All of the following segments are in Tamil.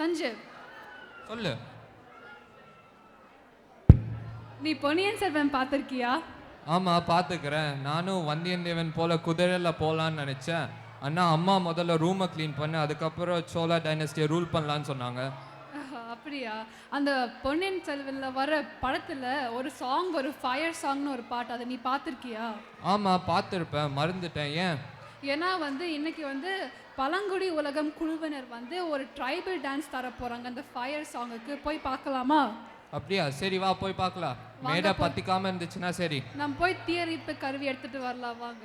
சஞ்சீவ் சொல்லு. நீ பொன்னியின் செல்வன் பார்த்திருக்கியா? ஆமாம் பார்த்துக்கிறேன். நானும் வந்தியத்தேவன் போல குதிரையில் போகலான்னு நினச்சேன். அண்ணா அம்மா முதல்ல ரூமை க்ளீன் பண்ணு அதுக்கப்புறம் சோழா டைனஸ்டியை ரூல் பண்ணலான்னு சொன்னாங்க. அப்படியா? அந்த பொன்னியின் செல்வன்ல வர படத்துல ஒரு சாங் ஒரு ஃபயர் சாங்னு ஒரு பாட்டு அதை நீ பார்த்திருக்கியா? ஆமாம் பார்த்துருப்பேன். மறந்துட்டேன். ஏன்? ஏன்னா வந்து இன்னைக்கு வந்து பழங்குடி உலகம் குழுவினர் வந்து ஒரு ட்ரைபல் டான்ஸ் தர போறாங்க அந்த ஃபயர் சாங்குக்கு போய் பார்க்கலாமா அப்படியா சரி வா போய் பார்க்கலாம் மேடை பத்திக்காம இருந்துச்சுன்னா சரி நம்ம போய் தீயரிப்பு கருவி எடுத்துட்டு வரலாம் வாங்க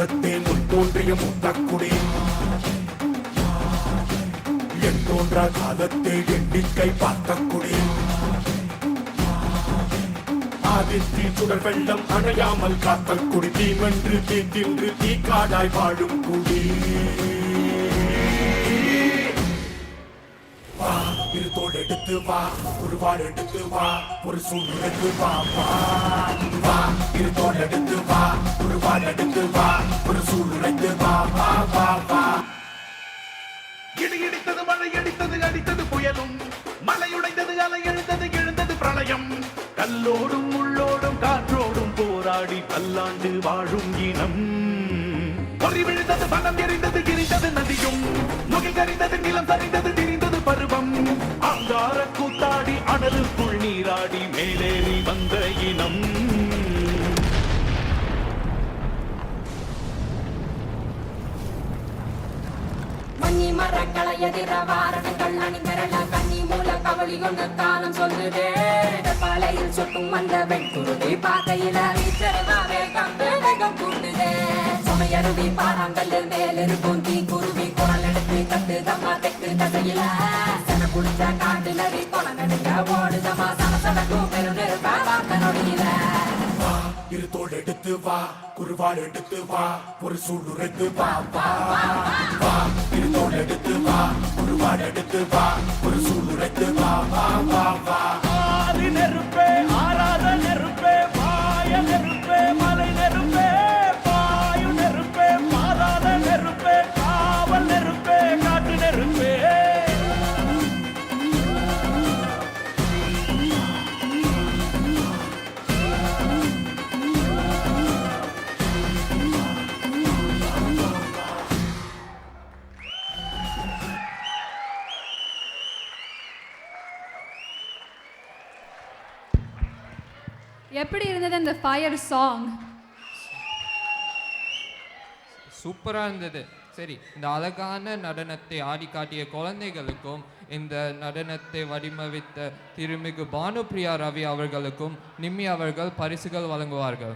தோன்ற காலத்தே முன் முத்தக்குடி என் தோன்ற காலத்தே எண்ணிக்கை பார்த்த குடி ஆதித்தி சுடர் வெள்ளம் அணையாமல் காத்த குடி. தின்று தீ காடாய் வாழும் குடி. இரு தோள் எடுத்து வா ஒரு வாழ் எடுத்து வா ஒரு சூழ் எடுத்து வா வா வா. இரு தோள் எடுத்து வா ஒரு வாழ் எடுத்து வா ஒரு சூழ் எடுத்து வா வா வா வா. இடி இடித்தது மழை அடித்தது அடித்தது புயலும். மலை உடைந்தது அலை எழுந்தது எழுந்தது பிரளயம். கல்லோடும் உள்ளோடும் காற்றோடும் போராடி பல்லாண்டு வாழும் இனம். பொறி விழுந்தது பணம் எரிந்தது கிரிந்தது நதியும். நுகை கரிந்தது நிலம் சரிந்தது திரிந்தது பருவம். அங்கார கூத்தாடி அனலுக்குள் நீராடி மேலேறி வந்த இனம். மண்ணி மரக்களை எதிர வாரணங்கள் அணிந்திரள கண்ணி மூல கவலி கொண்டு காலம் சொல்லுதே. பாலையில் சொட்டும் வந்த வெண்குருதி பார்க்கையில வீச்சரவாவே கம்பேகம் கூட்டுதே. சமையருவி பாறாங்கல் மேலிருக்கும் தீ சன குடிச்ச காட்டுல குளம் ஓடுதமா சமசடக்கும் பெரு நெருப்ப நொடியில வா இரு தோள் எடுத்து வா குருவாள் எடுத்து வா ஒரு சூழ் வா வா வா இரு எடுத்து வா குருவாள் எடுத்து வா ஒரு சூழ் எடுத்து வா வா எப்படி இருந்தது அந்த ஃபயர் சாங் சூப்பராக இருந்தது. சரி இந்த அழகான நடனத்தை ஆடி காட்டிய குழந்தைகளுக்கும் இந்த நடனத்தை வடிவமைத்த திருமிகு பானுபிரியா ரவி அவர்களுக்கும் நிம்மி அவர்கள் பரிசுகள் வழங்குவார்கள்.